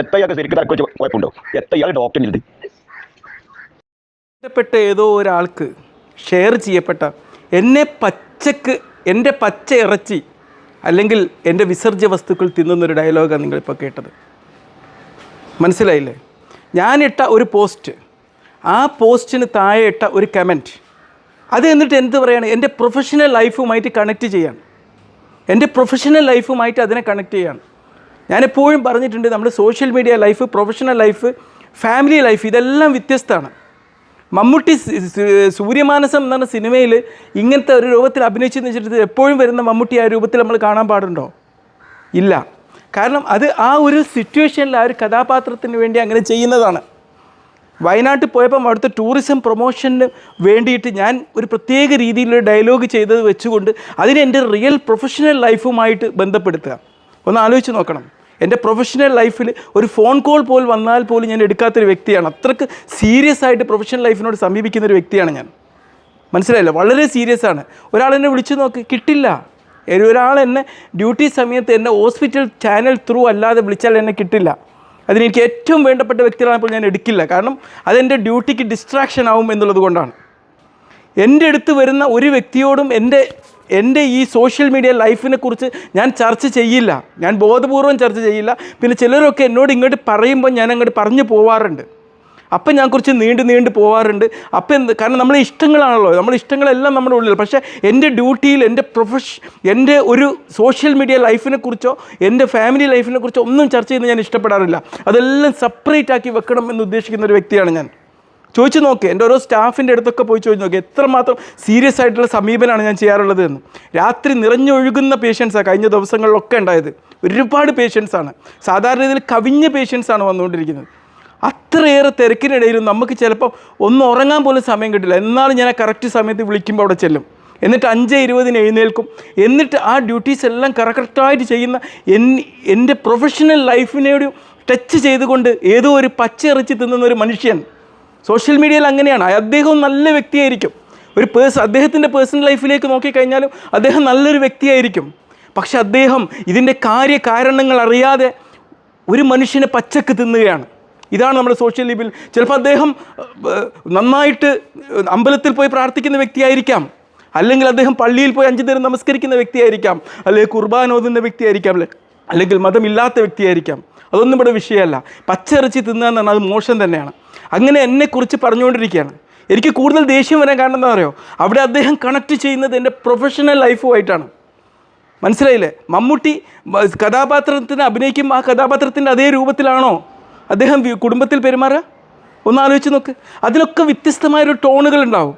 എത്ര ഇയാൾക്ക് ശരിക്കും തർക്കം കുഴപ്പമുണ്ടോ? എത്ര ഇയാൾ ഡോക്ടറിനുണ്ട് ബന്ധപ്പെട്ട ഏതോ ഒരാൾക്ക് ഷെയർ ചെയ്യപ്പെട്ട എന്നെ പച്ചക്ക് എന്റെ പച്ച ഇറച്ചി അല്ലെങ്കിൽ എന്റെ വിസർജ്യ വസ്തുക്കൾ തിന്നുന്നൊരു ഡയലോഗാണ് നിങ്ങളിപ്പോൾ കേട്ടത്. മനസ്സിലായില്ലേ? ഞാനിട്ട ഒരു പോസ്റ്റ് ആ പോസ്റ്റിന് താഴെ ഇട്ട ഒരു കമന്റ് അത് എന്നിട്ട് എന്ത് പറയുകയാണ് എന്റെ പ്രൊഫഷണൽ ലൈഫുമായിട്ട് കണക്ട് ചെയ്യാൻ എന്റെ പ്രൊഫഷണൽ ലൈഫുമായിട്ട് അതിനെ കണക്ട് ചെയ്യാണ്. ഞാനെപ്പോഴും പറഞ്ഞിട്ടുണ്ട് നമ്മുടെ social media life professional life family life ഇതെല്ലാം വ്യത്യസ്തമാണ്. മമ്മൂട്ടി സൂര്യമാനസം എന്ന് പറഞ്ഞ സിനിമയിൽ ഇങ്ങനത്തെ ഒരു രൂപത്തിൽ അഭിനയിച്ചെന്ന് വെച്ചിട്ട് എപ്പോഴും വരുന്ന മമ്മൂട്ടി ആ രൂപത്തിൽ നമ്മൾ കാണാൻ പാടുണ്ടോ? ഇല്ല. കാരണം അത് ആ ഒരു സിറ്റുവേഷനിൽ ആ ഒരു കഥാപാത്രത്തിന് വേണ്ടി അങ്ങനെ ചെയ്യുന്നതാണ്. വയനാട്ടിൽ പോയപ്പം അവിടുത്തെ ടൂറിസം പ്രൊമോഷന് വേണ്ടിയിട്ട് ഞാൻ ഒരു പ്രത്യേക രീതിയിലൊരു ഡയലോഗ് ചെയ്തത് വെച്ചുകൊണ്ട് അതിനെ എന്റെ റിയൽ പ്രൊഫഷണൽ ലൈഫുമായിട്ട് ബന്ധപ്പെടുത്തുക. ഒന്ന് ആലോചിച്ച് നോക്കണം. എന്റെ പ്രൊഫഷണൽ ലൈഫിൽ ഒരു ഫോൺ കോൾ പോലും വന്നാൽ പോലും ഞാൻ എടുക്കാത്തൊരു വ്യക്തിയാണ്. അത്രയ്ക്ക് സീരിയസ് ആയിട്ട് പ്രൊഫഷണൽ ലൈഫിനോട് സമീപിക്കുന്ന ഒരു വ്യക്തിയാണ് ഞാൻ. മനസ്സിലായില്ല? വളരെ സീരിയസ് ആണ്. ഒരാൾ എന്നെ വിളിച്ചു നോക്ക് കിട്ടില്ല. ഒരു- ഒരാൾ എന്നെ ഡ്യൂട്ടി സമയത്ത് എന്നെ ഹോസ്പിറ്റൽ ചാനൽ ത്രൂ അല്ലാതെ വിളിച്ചാൽ എന്നെ കിട്ടില്ല. അതിനെനിക്ക് ഏറ്റവും വേണ്ടപ്പെട്ട വ്യക്തികളായപ്പോൾ ഞാൻ എടുക്കില്ല. കാരണം അതെന്റെ ഡ്യൂട്ടിക്ക് ഡിസ്ട്രാക്ഷൻ ആവും എന്നുള്ളത് കൊണ്ടാണ്. എന്റെ അടുത്ത് വരുന്ന ഒരു വ്യക്തിയോടും എന്റെ എന്റെ ഈ സോഷ്യൽ മീഡിയ ലൈഫിനെ കുറിച്ച് ഞാൻ ചർച്ച ചെയ്യില്ല. ഞാൻ ബോധപൂർവം ചർച്ച ചെയ്യില്ല. പിന്നെ ചിലരൊക്കെ എന്നോട് ഇങ്ങോട്ട് പറയുമ്പോൾ ഞാൻ അങ്ങോട്ട് പറഞ്ഞു പോവാറുണ്ട്. അപ്പം ഞാൻ കുറച്ച് നീണ്ട് നീണ്ട് പോവാറുണ്ട്. അപ്പം എന്ത് കാരണം നമ്മളെ ഇഷ്ടങ്ങളാണല്ലോ. നമ്മുടെ ഇഷ്ടങ്ങളെല്ലാം നമ്മുടെ ഉള്ളിൽ. പക്ഷേ എന്റെ ഡ്യൂട്ടിയിൽ എന്റെ പ്രൊഫഷ എന്റെ ഒരു സോഷ്യൽ മീഡിയ ലൈഫിനെ കുറിച്ചോ എന്റെ ഫാമിലി ലൈഫിനെ കുറിച്ചോ ഒന്നും ചർച്ച ചെയ്യുന്നത് ഞാൻ ഇഷ്ടപ്പെടാറില്ല. അതെല്ലാം സെപ്പറേറ്റ് ആക്കി വെക്കണം എന്ന് ഉദ്ദേശിക്കുന്ന ഒരു വ്യക്തിയാണ് ഞാൻ. ചോദിച്ചു നോക്ക് എന്റെ ഓരോ സ്റ്റാഫിന്റെ അടുത്തൊക്കെ പോയി ചോദിച്ചു നോക്ക് എത്രമാത്രം സീരിയസ് ആയിട്ടുള്ള സമീപനമാണ് ഞാൻ ചെയ്യാറുള്ളത് എന്ന്. രാത്രി നിറഞ്ഞൊഴുകുന്ന പേഷ്യൻസാണ് കഴിഞ്ഞ ദിവസങ്ങളിലൊക്കെ ഉണ്ടായത്. ഒരുപാട് പേഷ്യൻസാണ് സാധാരണ രീതിയിൽ കവിഞ്ഞ പേഷ്യൻസാണ് വന്നുകൊണ്ടിരിക്കുന്നത്. അത്രയേറെ തിരക്കിനിടയിലും നമുക്ക് ചിലപ്പോൾ ഒന്ന് ഉറങ്ങാൻ പോലും സമയം കിട്ടില്ല. എന്നാലും ഞാൻ ആ കറക്റ്റ് സമയത്ത് വിളിക്കുമ്പോൾ അവിടെ ചെല്ലും. എന്നിട്ട് അഞ്ച് ഇരുപതിന് എഴുന്നേൽക്കും. എന്നിട്ട് ആ ഡ്യൂട്ടീസ് എല്ലാം കറക്റ്റായിട്ട് ചെയ്യുന്ന എൻ എന്റെ പ്രൊഫഷണൽ ലൈഫിനോട് ടച്ച് ചെയ്തുകൊണ്ട് ഏതോ ഒരു പച്ചയിറച്ചി തിന്നുന്ന ഒരു മനുഷ്യൻ സോഷ്യൽ മീഡിയയിൽ അങ്ങനെയാണ്. അദ്ദേഹവും നല്ല വ്യക്തിയായിരിക്കും. ഒരു പേഴ്സ് അദ്ദേഹത്തിന്റെ പേഴ്സണൽ ലൈഫിലേക്ക് നോക്കിക്കഴിഞ്ഞാലും അദ്ദേഹം നല്ലൊരു വ്യക്തിയായിരിക്കും. പക്ഷെ അദ്ദേഹം ഇതിന്റെ കാര്യകാരണങ്ങൾ അറിയാതെ ഒരു മനുഷ്യനെ പച്ചക്ക് തിന്നുകയാണ്. ഇതാണ് നമ്മുടെ സോഷ്യൽ ലീബിൽ ചിലപ്പോൾ അദ്ദേഹം നന്നായിട്ട് അമ്പലത്തിൽ പോയി പ്രാർത്ഥിക്കുന്ന വ്യക്തിയായിരിക്കാം. അല്ലെങ്കിൽ അദ്ദേഹം പള്ളിയിൽ പോയി അഞ്ചു നേരം നമസ്കരിക്കുന്ന വ്യക്തിയായിരിക്കാം. അല്ലെങ്കിൽ കുർബാന ഓതുന്ന വ്യക്തിയായിരിക്കാം. അല്ലെ അല്ലെങ്കിൽ മതമില്ലാത്ത വ്യക്തിയായിരിക്കാം. അതൊന്നും ഇവിടെ വിഷയമല്ല. പച്ചിറച്ചി തിന്നുക എന്ന് പറഞ്ഞാൽ അത് മോശം തന്നെയാണ്. അങ്ങനെ എന്നെക്കുറിച്ച് പറഞ്ഞുകൊണ്ടിരിക്കുകയാണ്. എനിക്ക് കൂടുതൽ ദേഷ്യം വരാൻ കാരണം എന്താ അവിടെ അദ്ദേഹം കണക്ട് ചെയ്യുന്നത് എന്റെ പ്രൊഫഷണൽ ലൈഫുമായിട്ടാണ് മനസ്സിലായില്ലേ? മമ്മൂട്ടി കഥാപാത്രത്തിന് അഭിനയിക്കും ആ കഥാപാത്രത്തിന്റെ അതേ രൂപത്തിലാണോ അദ്ദേഹം കുടുംബത്തിൽ പെരുമാറുക? ഒന്ന് ആലോചിച്ച് നോക്ക്. അതിലൊക്കെ വ്യത്യസ്തമായൊരു ടോണുകൾ ഉണ്ടാവും.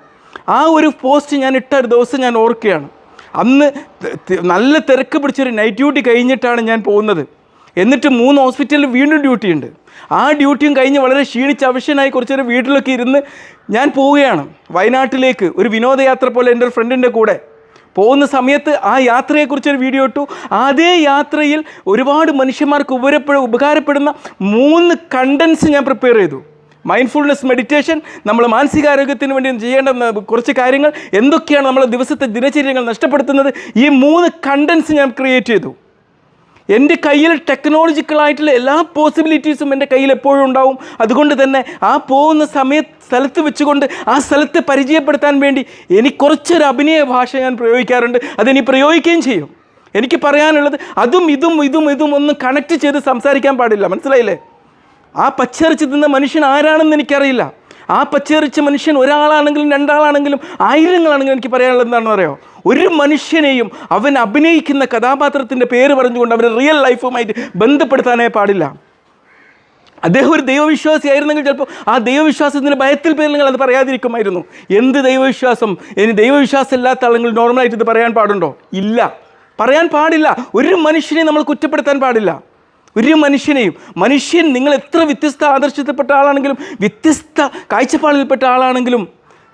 ആ ഒരു പോസ്റ്റ് ഞാൻ ഇട്ട ഒരു ദിവസം ഞാൻ ഓർക്കുകയാണ്. അന്ന് നല്ല തിരക്ക് പിടിച്ചൊരു നൈറ്റ് ഡ്യൂട്ടി കഴിഞ്ഞിട്ടാണ് ഞാൻ പോകുന്നത്. എന്നിട്ട് മൂന്ന് ഹോസ്പിറ്റലിൽ വീണ്ടും ഡ്യൂട്ടി ഉണ്ട്. ആ ഡ്യൂട്ടിയും കഴിഞ്ഞ് വളരെ ക്ഷീണിച്ച് അവശനായി കുറച്ച് നേരം വീട്ടിലൊക്കെ ഇരുന്ന് ഞാൻ പോവുകയാണ്. വയനാട്ടിലേക്ക് ഒരു വിനോദയാത്ര പോലെ എന്റെ ഒരു ഫ്രണ്ടിന്റെ കൂടെ. പോകുന്ന സമയത്ത് ആ യാത്രയെക്കുറിച്ചൊരു വീഡിയോ ഇട്ടു. അതേ യാത്രയിൽ ഒരുപാട് മനുഷ്യന്മാർക്ക് ഉപരപ്പെ ഉപകാരപ്പെടുന്ന മൂന്ന് കണ്ടൻസ് ഞാൻ പ്രിപ്പയർ ചെയ്തു. മൈൻഡ്ഫുൾനെസ് മെഡിറ്റേഷൻ നമ്മൾ മാനസികാരോഗ്യത്തിന് വേണ്ടി ചെയ്യേണ്ട കുറച്ച് കാര്യങ്ങൾ. എന്തൊക്കെയാണ് നമ്മളെ ദിവസത്തെ ദിനചര്യങ്ങൾ നഷ്ടപ്പെടുത്തുന്നത്? ഈ മൂന്ന് കണ്ടൻസ് ഞാൻ ക്രിയേറ്റ് ചെയ്തു. എന്റെ കയ്യിൽ ടെക്നോളജിക്കലായിട്ടുള്ള എല്ലാ പോസിബിലിറ്റീസും എന്റെ കയ്യിൽ എപ്പോഴും ഉണ്ടാവും. അതുകൊണ്ട് തന്നെ ആ പോകുന്ന സമയ സ്ഥലത്ത് വെച്ചുകൊണ്ട് ആ സ്ഥലത്തെ പരിചയപ്പെടുത്താൻ വേണ്ടി എനിക്ക് കുറച്ചൊരു അഭിനയ ഭാഷ ഞാൻ പ്രയോഗിക്കാറുണ്ട്. അതെനി പ്രയോഗിക്കുകയും ചെയ്യും. എനിക്ക് പറയാനുള്ളത് അതും ഇതും ഇതും ഇതും ഒന്നും കണക്ട് ചെയ്ത് സംസാരിക്കാൻ പാടില്ല. മനസ്സിലായില്ലേ? ആ പച്ചറിച്ച് തിന്ന മനുഷ്യൻ ആരാണെന്ന് എനിക്കറിയില്ല. ആ പച്ചേറിച്ച മനുഷ്യൻ ഒരാളാണെങ്കിലും രണ്ടാളാണെങ്കിലും ആയിരങ്ങളാണെങ്കിലും എനിക്ക് പറയാനുള്ളത് എന്താണെന്ന് അറിയോ? ഒരു മനുഷ്യനെയും അവൻ അഭിനയിക്കുന്ന കഥാപാത്രത്തിന്റെ പേര് പറഞ്ഞുകൊണ്ട് അവന്റെ റിയൽ ലൈഫുമായിട്ട് ബന്ധപ്പെടുത്താനേ പാടില്ല. അദ്ദേഹം ഒരു ദൈവവിശ്വാസിയായിരുന്നെങ്കിൽ ചിലപ്പോൾ ആ ദൈവവിശ്വാസത്തിന്റെ ഭയത്തിൽ പേരിൽ നിങ്ങൾ അത് പറയാതിരിക്കുമായിരുന്നു. എന്ത് ദൈവവിശ്വാസം? ഇനി ദൈവവിശ്വാസം ഇല്ലാത്ത ആളുകൾ നോർമലായിട്ട് ഇത് പറയാൻ പാടുണ്ടോ? ഇല്ല. പറയാൻ പാടില്ല. ഒരു മനുഷ്യനെ നമ്മൾ കുറ്റപ്പെടുത്താൻ പാടില്ല. ഒരു മനുഷ്യനെയും മനുഷ്യൻ നിങ്ങൾ എത്ര വ്യത്യസ്ത ആദർശത്തിൽപ്പെട്ട ആളാണെങ്കിലും വ്യത്യസ്ത കാഴ്ചപ്പാടിൽപ്പെട്ട ആളാണെങ്കിലും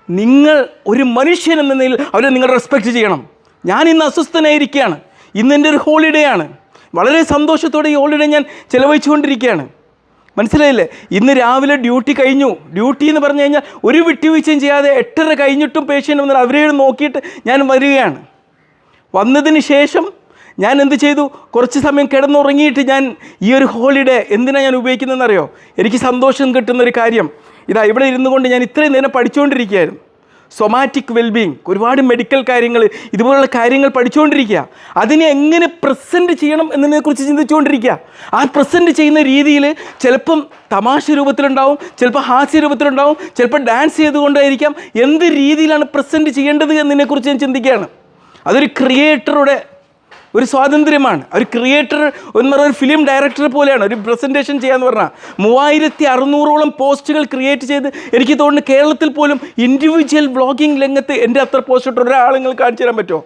നിങ്ങൾ ഒരു മനുഷ്യൻ എന്ന നിലയിൽ അവരെ നിങ്ങൾ റെസ്പെക്റ്റ് ചെയ്യണം. ഞാൻ ഇന്ന് അസ്വസ്ഥനായിരിക്കുകയാണ്. ഇന്ന് എന്റെ ഒരു ഹോളിഡേ ആണ്. വളരെ സന്തോഷത്തോടെ ഈ ഹോളിഡേ ഞാൻ ചിലവഴിച്ചുകൊണ്ടിരിക്കുകയാണ്. മനസ്സിലായില്ലേ? ഇന്ന് രാവിലെ ഡ്യൂട്ടി കഴിഞ്ഞു. ഡ്യൂട്ടി എന്ന് പറഞ്ഞു കഴിഞ്ഞാൽ ഒരു വിട്ടുവീഴ്ചയും ചെയ്യാതെ എട്ടര കഴിഞ്ഞിട്ടും പേഷ്യന്റ് വന്നാൽ അവരെയും നോക്കിയിട്ട് ഞാൻ വരികയാണ്. വന്നതിന് ശേഷം ഞാൻ എന്ത് ചെയ്തു? കുറച്ച് സമയം കിടന്നുറങ്ങിയിട്ട് ഞാൻ ഈ ഒരു ഹോളിഡേ എന്തിനാണ് ഞാൻ ഉപയോഗിക്കുന്നതെന്നറിയോ? എനിക്ക് സന്തോഷം കിട്ടുന്ന ഒരു കാര്യം. ഇതാ ഇവിടെ ഇരുന്നു കൊണ്ട് ഞാൻ ഇത്രയും നേരം പഠിച്ചുകൊണ്ടിരിക്കുകയായിരുന്നു സൊമാറ്റിക് വെൽബീങ് ഒരുപാട് മെഡിക്കൽ കാര്യങ്ങൾ ഇതുപോലുള്ള കാര്യങ്ങൾ പഠിച്ചുകൊണ്ടിരിക്കുക അതിനെ എങ്ങനെ പ്രസന്റ് ചെയ്യണം എന്നതിനെക്കുറിച്ച് ചിന്തിച്ചുകൊണ്ടിരിക്കുക ആ പ്രസന്റ് ചെയ്യുന്ന രീതിയിൽ ചിലപ്പം തമാശ രൂപത്തിലുണ്ടാവും ചിലപ്പോൾ ഹാസ്യ രൂപത്തിലുണ്ടാവും ചിലപ്പോൾ ഡാൻസ് ചെയ്തുകൊണ്ടായിരിക്കാം. എന്ത് രീതിയിലാണ് പ്രസന്റ് ചെയ്യേണ്ടത് എന്നതിനെക്കുറിച്ച് ഞാൻ ചിന്തിക്കുകയാണ്. അതൊരു ക്രിയേറ്ററുടെ ഒരു സ്വാതന്ത്ര്യമാണ്. ഒരു ക്രിയേറ്റർ എന്ന് പറഞ്ഞ ഒരു ഫിലിം ഡയറക്ടർ പോലെയാണ്. ഒരു പ്രസന്റേഷൻ ചെയ്യാന്ന് പറഞ്ഞാൽ മൂവായിരത്തി അറുന്നൂറോളം പോസ്റ്റുകൾ ക്രിയേറ്റ് ചെയ്ത് എനിക്ക് തോന്നുന്നു കേരളത്തിൽ പോലും ഇൻഡിവിജ്വൽ ബ്ലോഗിംഗ് രംഗത്ത് എന്റെ അത്ര പോസ്റ്റ് ഇട്ട കാണിച്ചു തരാൻ പറ്റുമോ?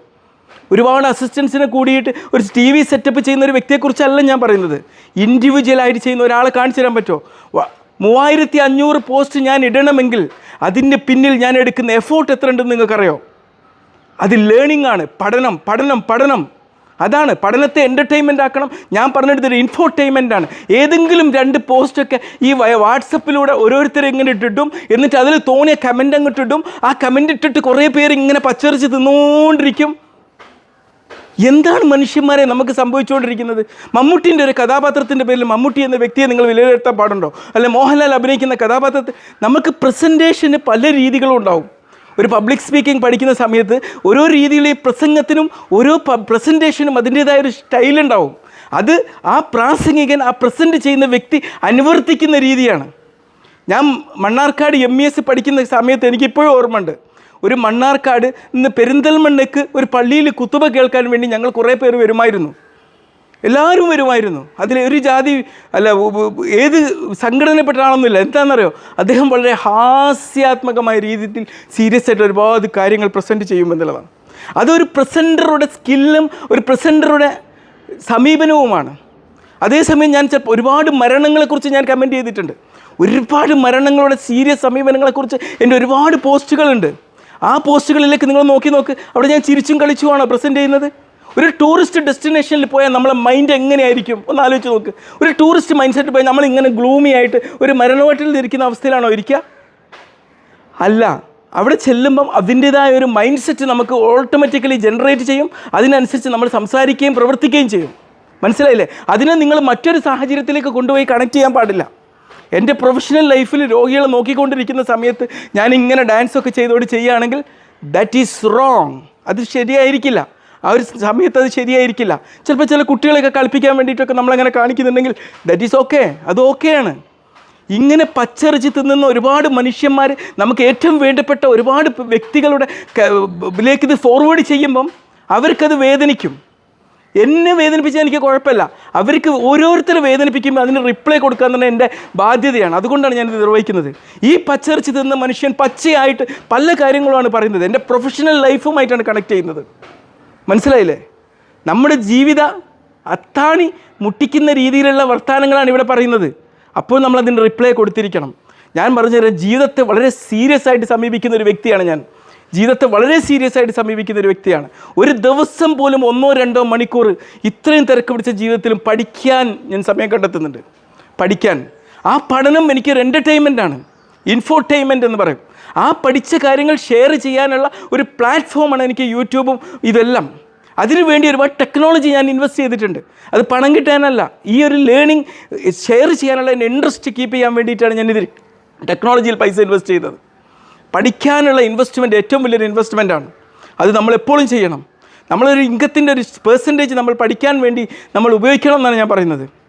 ഒരുപാട് അസിസ്റ്റൻസിനെ കൂടിയിട്ട് ഒരു ടി വി സെറ്റപ്പ് ചെയ്യുന്ന ഒരു വ്യക്തിയെക്കുറിച്ചല്ല ഞാൻ പറയുന്നത്. ഇൻഡിവിജ്വലായിട്ട് ചെയ്യുന്ന ഒരാളെ കാണിച്ചു തരാൻ പറ്റുമോ? മൂവായിരത്തി അഞ്ഞൂറ് പോസ്റ്റ് ഞാൻ ഇടണമെങ്കിൽ അതിന്റെ പിന്നിൽ ഞാൻ എടുക്കുന്ന എഫോർട്ട് എത്ര ഉണ്ടെന്ന് നിങ്ങൾക്കറിയോ? അത് ലേണിംഗ് ആണ്. പഠനം പഠനം പഠനം. അതാണ് പഠനത്തെ എന്റർടൈൻമെന്റ് ആക്കണം. ഞാൻ പറഞ്ഞെടുത്തൊരു ഇൻഫോർടൈൻമെന്റ് ആണ്. ഏതെങ്കിലും രണ്ട് പോസ്റ്റൊക്കെ ഈ വാട്സപ്പിലൂടെ ഓരോരുത്തർ ഇങ്ങനെ ഇട്ടിട്ടും എന്നിട്ട് അതിൽ തോന്നിയ കമന്റ് അങ്ങോട്ട് ഇട്ടിട്ടും ആ കമന്റ് ഇട്ടിട്ട് കുറേ പേര് ഇങ്ങനെ പച്ചറിച്ച് തിന്നുകൊണ്ടിരിക്കും എന്താണ് മനുഷ്യന്മാരെ നമുക്ക് സംഭവിച്ചുകൊണ്ടിരിക്കുന്നത്? മമ്മൂട്ടിന്റെ ഒരു കഥാപാത്രത്തിന്റെ പേരിൽ മമ്മൂട്ടി എന്ന വ്യക്തിയെ നിങ്ങൾ വിലയിരുത്താൻ പാടുണ്ടോ? അല്ലെ മോഹൻലാൽ അഭിനയിക്കുന്ന കഥാപാത്രത്തെ? നമുക്ക് പ്രസന്റേഷന് പല രീതികളും ഉണ്ടാവും. ഒരു പബ്ലിക് സ്പീക്കിംഗ് പഠിക്കുന്ന സമയത്ത് ഓരോ രീതിയിലെ പ്രസംഗത്തിനും ഓരോ പ്രസന്റേഷനും അതിന്റേതായ ഒരു സ്റ്റൈലുണ്ടാവും അത് ആ പ്രാസംഗികൻ ആ പ്രസന്റ് ചെയ്യുന്ന വ്യക്തി അനുവർത്തിക്കുന്ന രീതിയാണ്. ഞാൻ മണ്ണാർക്കാട് എം ഇ എസ് പഠിക്കുന്ന സമയത്ത് എനിക്കിപ്പോഴും ഓർമ്മയുണ്ട്. ഒരു മണ്ണാർക്കാട് ഇന്ന് പെരിന്തൽമണ്ണയ്ക്ക് ഒരു പള്ളിയിൽ കുത്തുബ കേൾക്കാൻ വേണ്ടി ഞങ്ങൾ കുറേ പേര് വരുമായിരുന്നു. എല്ലാവരും വരുമായിരുന്നു. അതിൽ ഒരു ജാതി അല്ല ഏത് സംഘടനപ്പെട്ട ആളൊന്നുമില്ല എന്താണെന്നറിയോ? അദ്ദേഹം വളരെ ഹാസ്യാത്മകമായ രീതിയിൽ സീരിയസ് ആയിട്ട് ഒരുപാട് കാര്യങ്ങൾ പ്രസന്റ് ചെയ്യുമെന്നുള്ളതാണ് അതൊരു പ്രസന്ററുടെ സ്കില്ലും ഒരു പ്രസന്ററുടെ സമീപനവുമാണ്. അതേസമയം ഞാൻ ചിലപ്പോൾ ഒരുപാട് മരണങ്ങളെക്കുറിച്ച് ഞാൻ കമന്റ് ചെയ്തിട്ടുണ്ട്. ഒരുപാട് മരണങ്ങളുടെ സീരിയസ് സമീപനങ്ങളെക്കുറിച്ച് എന്റെ ഒരുപാട് പോസ്റ്റുകളുണ്ട് ആ പോസ്റ്റുകളിലേക്ക് നിങ്ങൾ നോക്കി നോക്ക്. അവിടെ ഞാൻ ചിരിച്ചും കളിച്ചുമാണോ പ്രസന്റ് ചെയ്യുന്നത്? ഒരു ടൂറിസ്റ്റ് ഡെസ്റ്റിനേഷനിൽ പോയാൽ നമ്മളെ മൈൻഡ് എങ്ങനെയായിരിക്കും? ഒന്ന് ആലോചിച്ച് നോക്ക്. ഒരു ടൂറിസ്റ്റ് മൈൻഡ് സെറ്റ് പോയാൽ നമ്മളിങ്ങനെ ഗ്ലൂമി ആയിട്ട് ഒരു മരണവട്ടിൽ ഇരിക്കുന്ന അവസ്ഥയിലാണോ ഇരിക്കുക? അല്ല. അവിടെ ചെല്ലുമ്പം അതിന്റേതായ ഒരു മൈൻഡ് സെറ്റ് നമുക്ക് ഓട്ടോമാറ്റിക്കലി ജനറേറ്റ് ചെയ്യും. അതിനനുസരിച്ച് നമ്മൾ സംസാരിക്കുകയും പ്രവർത്തിക്കുകയും ചെയ്യും. മനസ്സിലായില്ലേ? അതിനെ നിങ്ങൾ മറ്റൊരു സാഹചര്യത്തിലേക്ക് കൊണ്ടുപോയി കണക്ട് ചെയ്യാൻ പാടില്ല. എന്റെ പ്രൊഫഷണൽ ലൈഫിൽ രോഗികളെ നോക്കിക്കൊണ്ടിരിക്കുന്ന സമയത്ത് ഞാൻ ഇങ്ങനെ ഡാൻസൊക്കെ ചെയ്തുകൊണ്ട് ചെയ്യുകയാണെങ്കിൽ ദാറ്റ് ഈസ് റോങ് അത് ശരിയായിരിക്കില്ല. ആ ഒരു സമയത്ത് അത് ശരിയായിരിക്കില്ല. ചിലപ്പോൾ ചില കുട്ടികളെയൊക്കെ കളിപ്പിക്കാൻ വേണ്ടിയിട്ടൊക്കെ നമ്മളങ്ങനെ കാണിക്കുന്നുണ്ടെങ്കിൽ ദറ്റ് ഈസ് ഓക്കെ അത് ഓക്കെയാണ് ഇങ്ങനെ പച്ചറിച്ച് തിന്നുന്ന ഒരുപാട് മനുഷ്യന്മാർ നമുക്ക് ഏറ്റവും വേണ്ടപ്പെട്ട ഒരുപാട് വ്യക്തികളുടെ ഇതിലേക്ക് ഇത് ഫോർവേഡ് ചെയ്യുമ്പം അവർക്കത് വേദനിക്കും. എന്നെ വേദനിപ്പിച്ചാൽ എനിക്ക് കുഴപ്പമില്ല. അവർക്ക് ഓരോരുത്തരെ വേദനിപ്പിക്കുമ്പോൾ അതിന് റിപ്ലൈ കൊടുക്കാൻ തന്നെ എന്റെ ബാധ്യതയാണ്. അതുകൊണ്ടാണ് ഞാനിത് നിർവഹിക്കുന്നത്. ഈ പച്ചറിച്ച് തിന്ന മനുഷ്യൻ പച്ചയായിട്ട് പല കാര്യങ്ങളുമാണ് പറയുന്നത്. എന്റെ പ്രൊഫഷണൽ ലൈഫുമായിട്ടാണ് കണക്ട് ചെയ്യുന്നത്. മനസ്സിലായില്ലേ? നമ്മുടെ ജീവിത അത്താണി മുട്ടിക്കുന്ന രീതിയിലുള്ള വർത്തമാനങ്ങളാണ് ഇവിടെ പറയുന്നത്. അപ്പോൾ നമ്മൾ അതിന്റെ റിപ്ലൈ കൊടുത്തിരിക്കണം. ഞാൻ പറഞ്ഞു തരാം ജീവിതത്തെ വളരെ സീരിയസ് ആയിട്ട് സമീപിക്കുന്ന ഒരു വ്യക്തിയാണ് ഞാൻ. ജീവിതത്തെ വളരെ സീരിയസ് ആയിട്ട് സമീപിക്കുന്ന ഒരു വ്യക്തിയാണ്. ഒരു ദിവസം പോലും ഒന്നോ രണ്ടോ മണിക്കൂർ ഇത്രയും തിരക്ക് പിടിച്ച ജീവിതത്തിലും പഠിക്കാൻ ഞാൻ സമയം കണ്ടെത്തുന്നുണ്ട്. പഠിക്കാൻ. ആ പഠനം എനിക്കൊരു എന്റർടൈൻമെന്റ് ആണ്. ഇൻഫോർടൈൻമെന്റ് എന്ന് പറയും. ആ പഠിച്ച കാര്യങ്ങൾ ഷെയർ ചെയ്യാനുള്ള ഒരു പ്ലാറ്റ്ഫോമാണ് എനിക്ക് യൂട്യൂബും ഇതെല്ലാം. അതിനു വേണ്ടി ഒരുപാട് ടെക്നോളജി ഞാൻ ഇൻവെസ്റ്റ് ചെയ്തിട്ടുണ്ട്. അത് പണം കിട്ടാനല്ല ഈ ഒരു ലേണിംഗ് ഷെയർ ചെയ്യാനുള്ള എന്റെ ഇൻട്രസ്റ്റ് കീപ്പ് ചെയ്യാൻ വേണ്ടിയിട്ടാണ് ഞാൻ ഇതിൽ ടെക്നോളജിയിൽ പൈസ ഇൻവെസ്റ്റ് ചെയ്തത്. പഠിക്കാനുള്ള ഇൻവെസ്റ്റ്മെന്റ് ഏറ്റവും വലിയൊരു ഇൻവെസ്റ്റ്മെന്റാണ് അത് നമ്മൾ എപ്പോഴും ചെയ്യണം. നമ്മളൊരു ഇൻകത്തിന്റെ ഒരു പേഴ്സന്റേജ് നമ്മൾ പഠിക്കാൻ വേണ്ടി നമ്മൾ ഉപയോഗിക്കണം എന്നാണ് ഞാൻ പറയുന്നത്.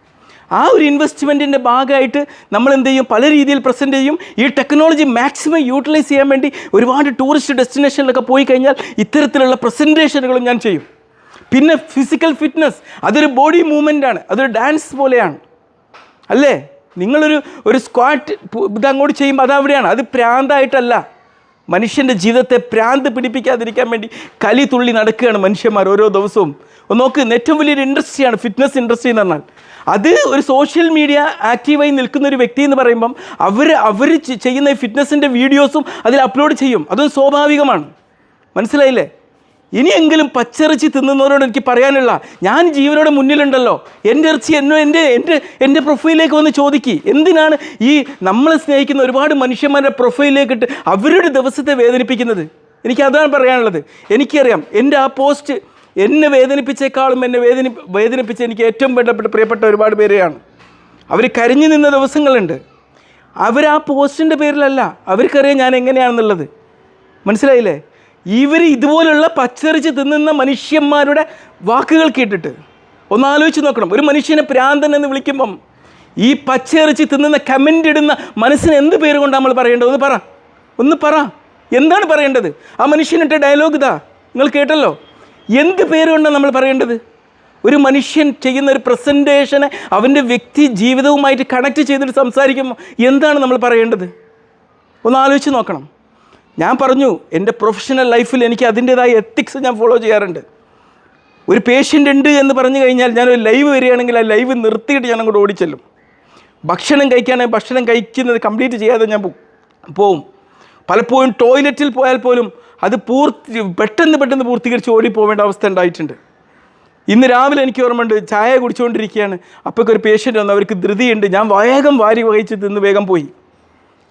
ആ ഒരു ഇൻവെസ്റ്റ്മെന്റിന്റെ ഭാഗമായിട്ട് നമ്മൾ എന്ത് ചെയ്യും പല രീതിയിൽ പ്രസന്റ് ചെയ്യും. ഈ ടെക്നോളജി മാക്സിമം യൂട്ടിലൈസ് ചെയ്യാൻ വേണ്ടി ഒരുപാട് ടൂറിസ്റ്റ് ഡെസ്റ്റിനേഷനിലൊക്കെ പോയി കഴിഞ്ഞാൽ ഇത്തരത്തിലുള്ള പ്രസന്റേഷനുകളും ഞാൻ ചെയ്യും. പിന്നെ ഫിസിക്കൽ ഫിറ്റ്നസ് അതൊരു ബോഡി മൂവ്മെന്റ് ആണ്. അതൊരു ഡാൻസ് പോലെയാണ്. അല്ലേ? നിങ്ങളൊരു ഒരു സ്ക്വാറ്റ് ഇത് അങ്ങോട്ട് ചെയ്യുമ്പോൾ അതവിടെയാണ്. അത് പ്രാന്തായിട്ടല്ല. മനുഷ്യന്റെ ജീവിതത്തെ പ്രാന്ത് പിടിപ്പിക്കാതിരിക്കാൻ വേണ്ടി കലി തുള്ളി നടക്കുകയാണ് മനുഷ്യന്മാർ ഓരോ ദിവസവും. നോക്ക് ഏറ്റവും വലിയൊരു ഇൻഡസ്ട്രിയാണ് ഫിറ്റ്നസ് ഇൻഡസ്ട്രി എന്ന് പറഞ്ഞാൽ. അത് ഒരു സോഷ്യൽ മീഡിയ ആക്റ്റീവായി നിൽക്കുന്ന ഒരു വ്യക്തി എന്ന് പറയുമ്പം അവർ അവർ ചെയ്യുന്ന ഫിറ്റ്നസിന്റെ വീഡിയോസും അതിൽ അപ്ലോഡ് ചെയ്യും. അതും സ്വാഭാവികമാണ്. മനസ്സിലായില്ലേ? ഇനിയെങ്കിലും പച്ചിറച്ചി തിന്നുന്നവരോട് എനിക്ക് പറയാനുള്ള ഞാൻ ജീവനോടെ മുന്നിലുണ്ടല്ലോ. എന്റെ ഇറച്ചി എന്നോ എന്റെ എന്റെ എന്റെ പ്രൊഫൈലിലേക്ക് വന്ന് ചോദിക്കി. എന്തിനാണ് ഈ നമ്മളെ സ്നേഹിക്കുന്ന ഒരുപാട് മനുഷ്യന്മാരുടെ പ്രൊഫൈലിലേക്ക് ഇട്ട് അവരുടെ ദിവസത്തെ വേദനിപ്പിക്കുന്നത്? എനിക്ക് അതാണ് പറയാനുള്ളത്. എനിക്കറിയാം എന്റെ ആ പോസ്റ്റ് എന്നെ വേദനിപ്പിച്ചേക്കാളും എന്നെ വേദനി വേദനിപ്പിച്ച് എനിക്ക് ഏറ്റവും വേണ്ടപ്പെട്ട പ്രിയപ്പെട്ട ഒരുപാട് പേരെയാണ്. അവർ കരിഞ്ഞു നിന്ന ദിവസങ്ങളുണ്ട്. അവർ ആ പോസ്റ്റിന്റെ പേരിലല്ല അവർക്കറിയാം ഞാൻ എങ്ങനെയാണെന്നുള്ളത്. മനസ്സിലായില്ലേ? ഇവർ ഇതുപോലുള്ള പച്ചറിച്ച് തിന്നുന്ന മനുഷ്യന്മാരുടെ വാക്കുകൾ കേട്ടിട്ട്. ഒന്ന് ആലോചിച്ച് നോക്കണം. ഒരു മനുഷ്യനെ പ്രാന്തൻ എന്ന് വിളിക്കുമ്പം ഈ പച്ചയിറച്ചി തിന്നുന്ന കമന്റ് ഇടുന്ന മനസ്സിന് എന്ത് പേര് കൊണ്ട് നമ്മൾ പറയേണ്ടത്? ഒന്ന് പറ. ഒന്ന് പറ. എന്താണ് പറയേണ്ടത്? ആ മനുഷ്യനിട്ട ഡയലോഗ് ഇതാ. നിങ്ങൾ കേട്ടല്ലോ? എന്ത് പേര് കൊണ്ടാണ് നമ്മൾ പറയേണ്ടത്? ഒരു മനുഷ്യൻ ചെയ്യുന്ന ഒരു പ്രസന്റേഷനെ അവന്റെ വ്യക്തി ജീവിതവുമായിട്ട് കണക്ട് ചെയ്തിട്ട് സംസാരിക്കുമ്പോൾ എന്താണ് നമ്മൾ പറയേണ്ടത്? ഒന്ന് ആലോചിച്ച് നോക്കണം. ഞാൻ പറഞ്ഞു എന്റെ പ്രൊഫഷണൽ ലൈഫിൽ എനിക്ക് അതിന്റേതായ എത്തിക്സ് ഞാൻ ഫോളോ ചെയ്യാറുണ്ട്. ഒരു പേഷ്യന്റ് ഉണ്ട് എന്ന് പറഞ്ഞു കഴിഞ്ഞാൽ ഞാനൊരു ലൈവ് വരികയാണെങ്കിൽ ആ ലൈവ് നിർത്തിയിട്ട് ഞാൻ അങ്ങോട്ട് ഓടിച്ചെല്ലും. ഭക്ഷണം കഴിക്കുകയാണെങ്കിൽ ഭക്ഷണം കഴിക്കുന്നത് കംപ്ലീറ്റ് ചെയ്യാതെ ഞാൻ പോവും. പലപ്പോഴും ടോയ്ലറ്റിൽ പോയാൽ പോലും അത് പൂർത്തി പെട്ടെന്ന് പെട്ടെന്ന് പൂർത്തീകരിച്ച് ഓടിപ്പോവേണ്ട അവസ്ഥ ഉണ്ടായിട്ടുണ്ട്. ഇന്ന് രാവിലെ എനിക്ക് ഓർമ്മയുണ്ട് ചായ കുടിച്ചുകൊണ്ടിരിക്കുകയാണ് അപ്പോഴൊക്കെ ഒരു പേഷ്യന്റ് വന്നു അവർക്ക് ധൃതിയുണ്ട്. ഞാൻ വേഗം വാരി വഹിച്ച് തിന്ന് വേഗം പോയി.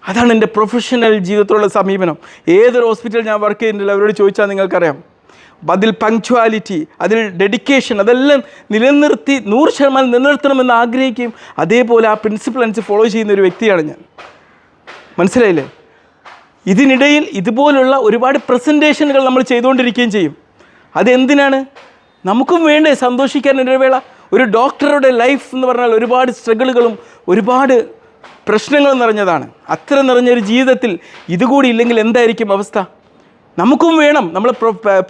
അതാണ് എന്റെ പ്രൊഫഷണൽ ജീവിതത്തിലുള്ള സമീപനം. ഏതൊരു ഹോസ്പിറ്റൽ ഞാൻ വർക്ക് ചെയ്യുന്നില്ല അവരോട് ചോദിച്ചാൽ നിങ്ങൾക്കറിയാം. അതിൽ പങ്ക്ച്വാലിറ്റി അതിൽ ഡെഡിക്കേഷൻ അതെല്ലാം നിലനിർത്തി നൂറ് ശതമാനം നിലനിർത്തണമെന്ന് ആഗ്രഹിക്കുകയും അതേപോലെ ആ പ്രിൻസിപ്പിൾ അനുസരിച്ച് ഫോളോ ചെയ്യുന്ന ഒരു വ്യക്തിയാണ് ഞാൻ. മനസ്സിലായില്ലേ? ഇതിനിടയിൽ ഇതുപോലുള്ള ഒരുപാട് പ്രസന്റേഷനുകൾ നമ്മൾ ചെയ്തുകൊണ്ടിരിക്കുകയും ചെയ്യും. അതെന്തിനാണ്? നമുക്കും വേണ്ടേ സന്തോഷിക്കാൻ ഇടവേള ഒരു ഡോക്ടറുടെ ലൈഫ് എന്ന് പറഞ്ഞാൽ ഒരുപാട് സ്ട്രഗിളുകളും ഒരുപാട് പ്രശ്നങ്ങളും നിറഞ്ഞതാണ്. അത്ര നിറഞ്ഞൊരു ജീവിതത്തിൽ ഇതുകൂടി ഇല്ലെങ്കിൽ എന്തായിരിക്കും അവസ്ഥ? നമുക്കും വേണം. നമ്മൾ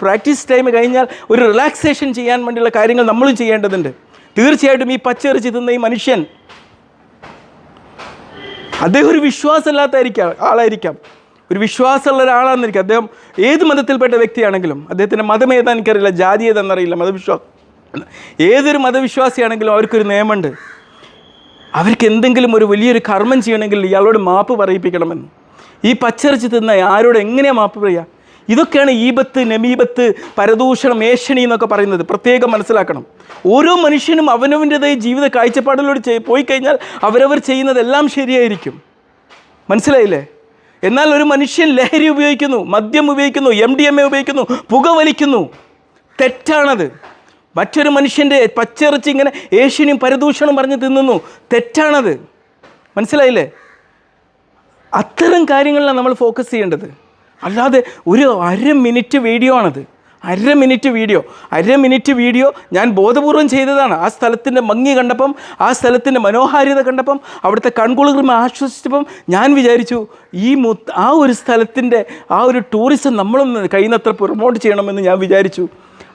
പ്രാക്ടീസ് ടൈം കഴിഞ്ഞാൽ ഒരു റിലാക്സേഷൻ ചെയ്യാൻ വേണ്ടിയുള്ള കാര്യങ്ങൾ നമ്മളും ചെയ്യേണ്ടതുണ്ട്. തീർച്ചയായിട്ടും ഈ പച്ചയിറച്ചി തിന്ന ഈ മനുഷ്യൻ അദ്ദേഹം ഒരു വിശ്വാസമില്ലാത്തായിരിക്കാം ആളായിരിക്കാം. ഒരു വിശ്വാസമുള്ള ഒരാളാണെന്നിരിക്കും. അദ്ദേഹം ഏത് മതത്തിൽപ്പെട്ട വ്യക്തിയാണെങ്കിലും അദ്ദേഹത്തിന്റെ മതം ഏതാ എനിക്കറിയില്ല ജാതി ഏതാണെന്നറിയില്ല മതവിശ്വാസം ഏതൊരു മതവിശ്വാസിയാണെങ്കിലും അവർക്കൊരു നിയമമുണ്ട്. അവർക്ക് എന്തെങ്കിലും ഒരു വലിയൊരു കർമ്മം ചെയ്യണമെങ്കിൽ ഇയാളോട് മാപ്പ് പറയിപ്പിക്കണമെന്ന്. ഈ പച്ചറിച്ച് തിന്ന ആരോട് എങ്ങനെയാണ് മാപ്പ് പറയുക ഇതൊക്കെയാണ് ഈബത്ത് നമീബത്ത് പരദൂഷണം ഏഷണി എന്നൊക്കെ പറയുന്നത്. പ്രത്യേകം മനസ്സിലാക്കണം. ഓരോ മനുഷ്യനും അവനവന്റെതായ ജീവിത കാഴ്ചപ്പാടിലൂടെ പോയി കഴിഞ്ഞാൽ അവരവർ ചെയ്യുന്നതെല്ലാം ശരിയായിരിക്കും. മനസ്സിലായില്ലേ? എന്നാൽ ഒരു മനുഷ്യൻ ലഹരി ഉപയോഗിക്കുന്നു മദ്യം ഉപയോഗിക്കുന്നു എം ഡി എം എ ഉപയോഗിക്കുന്നു പുകവലിക്കുന്നു. തെറ്റാണത്. മറ്റൊരു മനുഷ്യന്റെ പച്ചിറച്ചി ഇങ്ങനെ ഏഷ്യനും പരദൂഷണം പറഞ്ഞ് തിന്നുന്നു. തെറ്റാണത്. മനസ്സിലായില്ലേ? അത്തരം കാര്യങ്ങളിലാണ് നമ്മൾ ഫോക്കസ് ചെയ്യേണ്ടത്. അല്ലാതെ ഒരു അര മിനിറ്റ് വീഡിയോ ആണത്. അര മിനിറ്റ് വീഡിയോ അര മിനിറ്റ് വീഡിയോ ഞാൻ ബോധപൂർവം ചെയ്തതാണ്. ആ സ്ഥലത്തിന്റെ ഭംഗി കണ്ടപ്പം ആ സ്ഥലത്തിന്റെ മനോഹാരിത കണ്ടപ്പം അവിടുത്തെ കൺകുളിർമ ആശ്വസിച്ചപ്പം ഞാൻ വിചാരിച്ചു ഈ മു ആ ഒരു സ്ഥലത്തിന്റെ ആ ഒരു ടൂറിസം നമ്മളൊന്ന് കഴിയുന്നത്ര പ്രൊമോട്ട് ചെയ്യണമെന്ന് ഞാൻ വിചാരിച്ചു.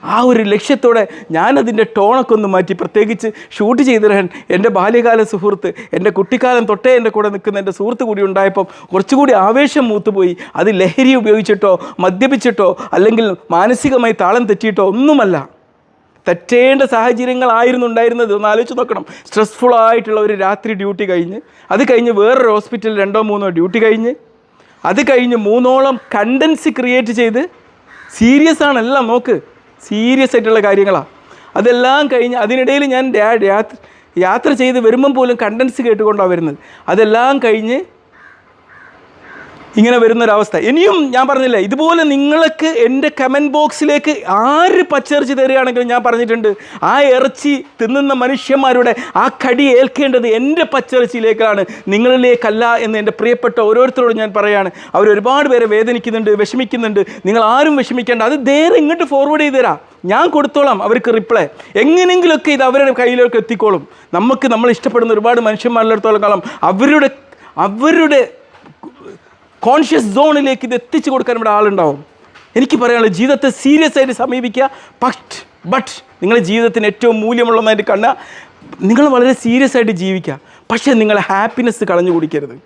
ആ ഒരു ലക്ഷ്യത്തോടെ ഞാനതിന്റെ ടോണൊക്കെ ഒന്ന് മാറ്റി പ്രത്യേകിച്ച് ഷൂട്ട് ചെയ്തിടാൻ എന്റെ ബാല്യകാല സുഹൃത്ത് എന്റെ കുട്ടിക്കാലം തൊട്ടേ എന്റെ കൂടെ നിൽക്കുന്ന എന്റെ സുഹൃത്ത് കൂടി ഉണ്ടായപ്പം കുറച്ചുകൂടി ആവേശം മൂത്തുപോയി. അത് ലഹരി ഉപയോഗിച്ചിട്ടോ മദ്യപിച്ചിട്ടോ അല്ലെങ്കിൽ മാനസികമായി താളം തെറ്റിയിട്ടോ ഒന്നുമല്ല. തെറ്റേണ്ട സാഹചര്യങ്ങളായിരുന്നു ഉണ്ടായിരുന്നത്. ഒന്ന് ആലോചിച്ച് നോക്കണം. സ്ട്രെസ്ഫുൾ ആയിട്ടുള്ള ഒരു രാത്രി ഡ്യൂട്ടി കഴിഞ്ഞ് അത് കഴിഞ്ഞ് വേറൊരു ഹോസ്പിറ്റലിൽ രണ്ടോ മൂന്നോ ഡ്യൂട്ടി കഴിഞ്ഞ് അത് കഴിഞ്ഞ് മൂന്നോളം കണ്ടൻസ് ക്രിയേറ്റ് ചെയ്ത് സീരിയസ് ആണ് എല്ലാം നോക്ക്. സീരിയസ് ആയിട്ടുള്ള കാര്യങ്ങളാണ് അതെല്ലാം കഴിഞ്ഞ് അതിനിടയിൽ ഞാൻ യാത്ര ചെയ്ത് വരുമ്പം പോലും കണ്ടൻസ് കേട്ടുകൊണ്ടാണ് വരുന്നത്. അതെല്ലാം കഴിഞ്ഞ് ഇങ്ങനെ വരുന്നൊരവസ്ഥ. ഇനിയും ഞാൻ പറഞ്ഞില്ലേ ഇതുപോലെ നിങ്ങൾക്ക് എന്റെ കമന്റ് ബോക്സിലേക്ക് ആര് പച്ചിറച്ചി തരികയാണെങ്കിലും ഞാൻ പറഞ്ഞിട്ടുണ്ട് ആ ഇറച്ചി തിന്നുന്ന മനുഷ്യന്മാരുടെ ആ കടി ഏൽക്കേണ്ടത് എന്റെ പച്ചിറച്ചിയിലേക്കാണ് നിങ്ങളിലേക്കല്ല എന്ന് എന്റെ പ്രിയപ്പെട്ട ഓരോരുത്തരോടും ഞാൻ പറയാണ്. അവർ ഒരുപാട് പേരെ വേദനിക്കുന്നുണ്ട് വിഷമിക്കുന്നുണ്ട്. നിങ്ങൾ ആരും വിഷമിക്കേണ്ട അത് നേരെ ഇങ്ങോട്ട് ഫോർവേഡ് ചെയ്ത് തരാം. ഞാൻ കൊടുത്തോളാം അവർക്ക് റിപ്ലൈ എങ്ങനെയെങ്കിലുമൊക്കെ ഇത് അവരുടെ കയ്യിലേക്ക് എത്തിക്കോളും. നമുക്ക് നമ്മൾ ഇഷ്ടപ്പെടുന്ന ഒരുപാട് മനുഷ്യന്മാരുടെ അടുത്തോളം കാലം അവരുടെ അവരുടെ കോൺഷ്യസ് സോണിലേക്ക് ഇത് എത്തിച്ചു കൊടുക്കാൻ ഇവിടെ ആളുണ്ടാവും. എനിക്ക് പറയാനുള്ള ജീവിതത്തെ സീരിയസ് ആയിട്ട് സമീപിക്കുക. ബട്ട് ബട്ട് നിങ്ങളുടെ ജീവിതത്തിന് ഏറ്റവും മൂല്യമുള്ളതായിട്ട് കണ്ട നിങ്ങൾ വളരെ സീരിയസ് ആയിട്ട് ജീവിക്കുക. പക്ഷേ നിങ്ങളെ ഹാപ്പിനെസ് കളഞ്ഞു കുടിക്കരുത്.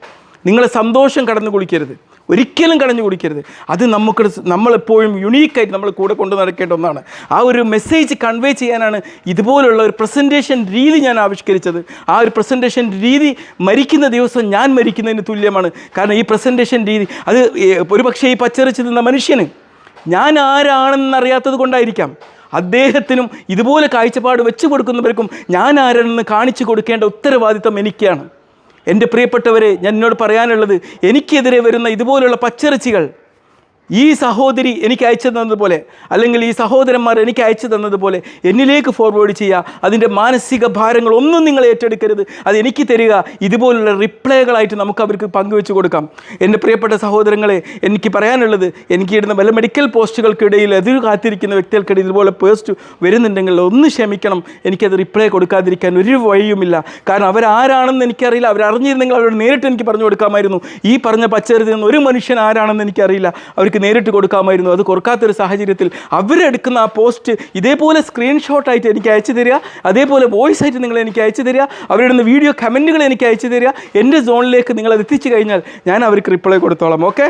നിങ്ങളെ സന്തോഷം കടന്നു കുടിക്കരുത് ഒരിക്കലും കളഞ്ഞു കുടിക്കരുത്. അത് നമുക്ക് നമ്മളെപ്പോഴും യുണീക്കായിട്ട് നമ്മൾ കൂടെ കൊണ്ടു നടക്കേണ്ട ഒന്നാണ്. ആ ഒരു മെസ്സേജ് കൺവേ ചെയ്യാനാണ് ഇതുപോലുള്ള ഒരു പ്രസന്റേഷൻ രീതി ഞാൻ ആവിഷ്കരിച്ചത്. ആ ഒരു പ്രസന്റേഷൻ രീതി മരിക്കുന്ന ദിവസം ഞാൻ മരിക്കുന്നതിന് തുല്യമാണ്. കാരണം ഈ പ്രസന്റേഷൻ രീതി അത് ഒരു പക്ഷേ ഈ പച്ചറിച്ച് നിന്ന മനുഷ്യന് ഞാൻ ആരാണെന്നറിയാത്തത് കൊണ്ടായിരിക്കാം. അദ്ദേഹത്തിനും ഇതുപോലെ കാഴ്ചപ്പാട് വെച്ചു കൊടുക്കുന്നവർക്കും ഞാൻ ആരാണെന്ന് കാണിച്ചു കൊടുക്കേണ്ട ഉത്തരവാദിത്തം എനിക്കാണ്. എന്റെ പ്രിയപ്പെട്ടവരെ ഞാൻ എന്നോട് പറയാനുള്ളത് എനിക്കെതിരെ വരുന്ന ഇതുപോലുള്ള പച്ചിറച്ചികൾ ഈ സഹോദരി എനിക്ക് അയച്ചു തന്നതുപോലെ അല്ലെങ്കിൽ ഈ സഹോദരന്മാർ എനിക്ക് അയച്ചു തന്നതുപോലെ എന്നിലേക്ക് ഫോർവേഡ് ചെയ്യുക. അതിന്റെ മാനസിക ഭാരങ്ങൾ ഒന്നും നിങ്ങൾ ഏറ്റെടുക്കരുത്. അത് എനിക്ക് തരിക. ഇതുപോലുള്ള റിപ്ലൈകളായിട്ട് നമുക്ക് അവർക്ക് പങ്കുവെച്ച് കൊടുക്കാം. എന്റെ പ്രിയപ്പെട്ട സഹോദരങ്ങളെ എനിക്ക് പറയാനുള്ളത് എനിക്ക് ഇടുന്ന വല്ല മെഡിക്കൽ പോസ്റ്റുകൾക്കിടയിൽ എതിർ കാത്തിരിക്കുന്ന വ്യക്തികൾക്കിടയിൽ ഇതുപോലെ പോസ്റ്റ് വരുന്നുണ്ടെങ്കിൽ ഒന്ന് ക്ഷമിക്കണം. എനിക്കത് റിപ്ലൈ കൊടുക്കാതിരിക്കാൻ ഒരു വഴിയുമില്ല. കാരണം അവരാരാണെന്ന് എനിക്കറിയില്ല. അവരറിഞ്ഞിരുന്നെങ്കിൽ അവരോട് നേരിട്ട് എനിക്ക് പറഞ്ഞു കൊടുക്കാമായിരുന്നു. ഈ പറഞ്ഞ പച്ചരുതിൽ നിന്ന് ഒരു മനുഷ്യൻ ആരാണെന്ന് എനിക്കറിയില്ല. അവർക്ക് നേരിട്ട് കൊടുക്കാമായിരുന്നു. അത് കൊടുക്കാത്തൊരു സാഹചര്യത്തിൽ അവരെടുക്കുന്ന ആ പോസ്റ്റ് ഇതേപോലെ സ്ക്രീൻഷോട്ടായിട്ട് എനിക്ക് അയച്ചു തരിക. അതേപോലെ വോയിസ് ആയിട്ട് നിങ്ങൾ എനിക്ക് അയച്ചു തരിക. അവരിടുന്ന വീഡിയോ കമന്റുകൾ എനിക്ക് അയച്ചു തരിക. എന്റെ സോണിലേക്ക് നിങ്ങൾ അത് എത്തിച്ചു കഴിഞ്ഞാൽ ഞാൻ അവർക്ക് റിപ്ലൈ കൊടുത്തോളാം. ഓക്കെ